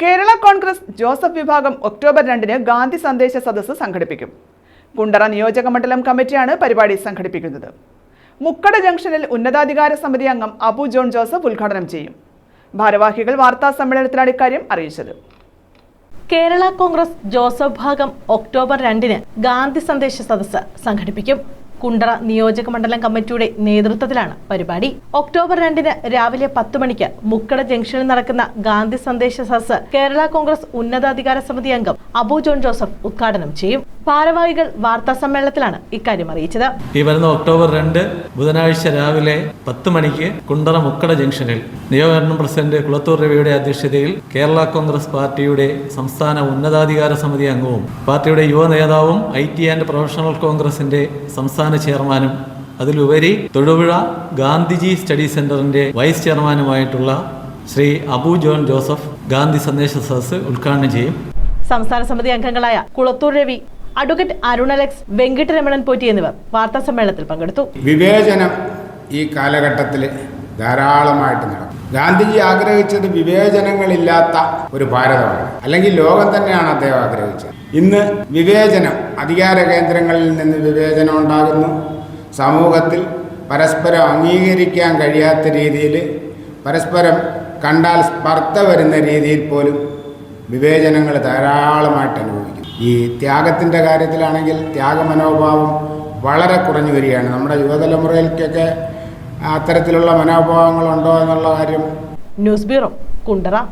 കേരള കോൺഗ്രസ് ജോസഫ് വിഭാഗം ഒക്ടോബർ രണ്ടിന് ഗാന്ധി സന്ദേശ സദസ്സ് സംഘടിപ്പിക്കും. കുണ്ടറ നിയോജക മണ്ഡലം കമ്മിറ്റിയാണ് പരിപാടി സംഘടിപ്പിക്കുന്നത്. മുക്കട ജംഗ്ഷനിൽ ഉന്നതാധികാര സമിതി അംഗം അബു ജോൺ ജോസഫ് ഉദ്ഘാടനം ചെയ്യും. ഭാരവാഹികൾ വാർത്താ സമ്മേളനത്തിലാണ് ഇക്കാര്യം അറിയിച്ചത്. കേരള കോൺഗ്രസ് ജോസഫ് ഭാഗം ഒക്ടോബർ രണ്ടിന് ഗാന്ധി സന്ദേശ സദസ്സ് സംഘടിപ്പിക്കും. കുണ്ടറ നിയോജക മണ്ഡലം കമ്മിറ്റിയുടെ നേതൃത്വത്തിലാണ് പരിപാടി. ഒക്ടോബർ രണ്ടിന് രാവിലെ പത്ത് മണിക്ക് മുക്കട ജംഗ്ഷനിൽ നടക്കുന്ന ഗാന്ധി സന്ദേശ സസ് കേരള കോൺഗ്രസ് ഉന്നതാധികാര സമിതി അംഗം അബു ജോൺ ജോസഫ് ഉദ്ഘാടനം ചെയ്യും. ഭാരവാഹികൾ വാർത്താ സമ്മേളനത്തിലാണ് ഇക്കാര്യം അറിയിച്ചത്. ഈ വരുന്ന ഒക്ടോബർ രണ്ട് ബുധനാഴ്ച രാവിലെ പത്ത് മണിക്ക് കുണ്ടറ മുക്കട ജംഗ്ഷനിൽ നിയോഗം പ്രസിഡന്റ് കുളത്തൂർ രവിയുടെ അധ്യക്ഷതയിൽ കേരള കോൺഗ്രസ് പാർട്ടിയുടെ സംസ്ഥാന ഉന്നതാധികാര സമിതി അംഗവും പാർട്ടിയുടെ യുവ നേതാവും ഐ ടി ആൻഡ് പ്രൊഫഷണൽ കോൺഗ്രസിന്റെ സംസ്ഥാന ചെയർമാനും അതിലുപരി തൊടുപുഴ ഗാന്ധിജി സ്റ്റഡി സെന്ററിന്റെ വൈസ് ചെയർമാനുമായിട്ടുള്ള ശ്രീ അബു ജോൺ ജോസഫ് ഗാന്ധി സന്ദേശ സദസ് ഉദ്ഘാടനം ചെയ്യും. സംസ്ഥാന സമിതി അംഗങ്ങളായ കുളത്തൂർ രവി അഡ്വക്കേറ്റ് അരുൺ അലക്സ് വെങ്കിട്ടരമണൻ പോറ്റി എന്നിവർ വാർത്താ സമ്മേളനത്തിൽ പങ്കെടുത്തു. വിവേചനം ഈ കാലഘട്ടത്തിൽ ധാരാളമായിട്ട് നടക്കും. ഗാന്ധിജി ആഗ്രഹിച്ചത് വിവേചനങ്ങളില്ലാത്ത ഒരു ഭാരതമാണ്. അല്ലെങ്കിൽ ലോകം തന്നെയാണ് അദ്ദേഹം ആഗ്രഹിച്ചത്. ഇന്ന് വിവേചനം അധികാര കേന്ദ്രങ്ങളിൽ നിന്ന് വിവേചനം ഉണ്ടാകുന്നു. സമൂഹത്തിൽ പരസ്പരം അംഗീകരിക്കാൻ കഴിയാത്ത രീതിയിൽ പരസ്പരം കണ്ടാൽ സ്പർദ്ധ വരുന്ന രീതിയിൽ പോലും വിവേചനങ്ങൾ ധാരാളമായിട്ട് അനുഭവിക്കുന്നു. ഈ ത്യാഗത്തിന്റെ കാര്യത്തിലാണെങ്കിൽ ത്യാഗമനോഭാവം വളരെ കുറഞ്ഞു വരികയാണ്. നമ്മുടെ യുവതലമുറയിലേക്കൊക്കെ അത്തരത്തിലുള്ള മനോഭാവങ്ങളുണ്ടോ എന്നുള്ള കാര്യം ന്യൂസ് ബ്യൂറോ കുണ്ടറ.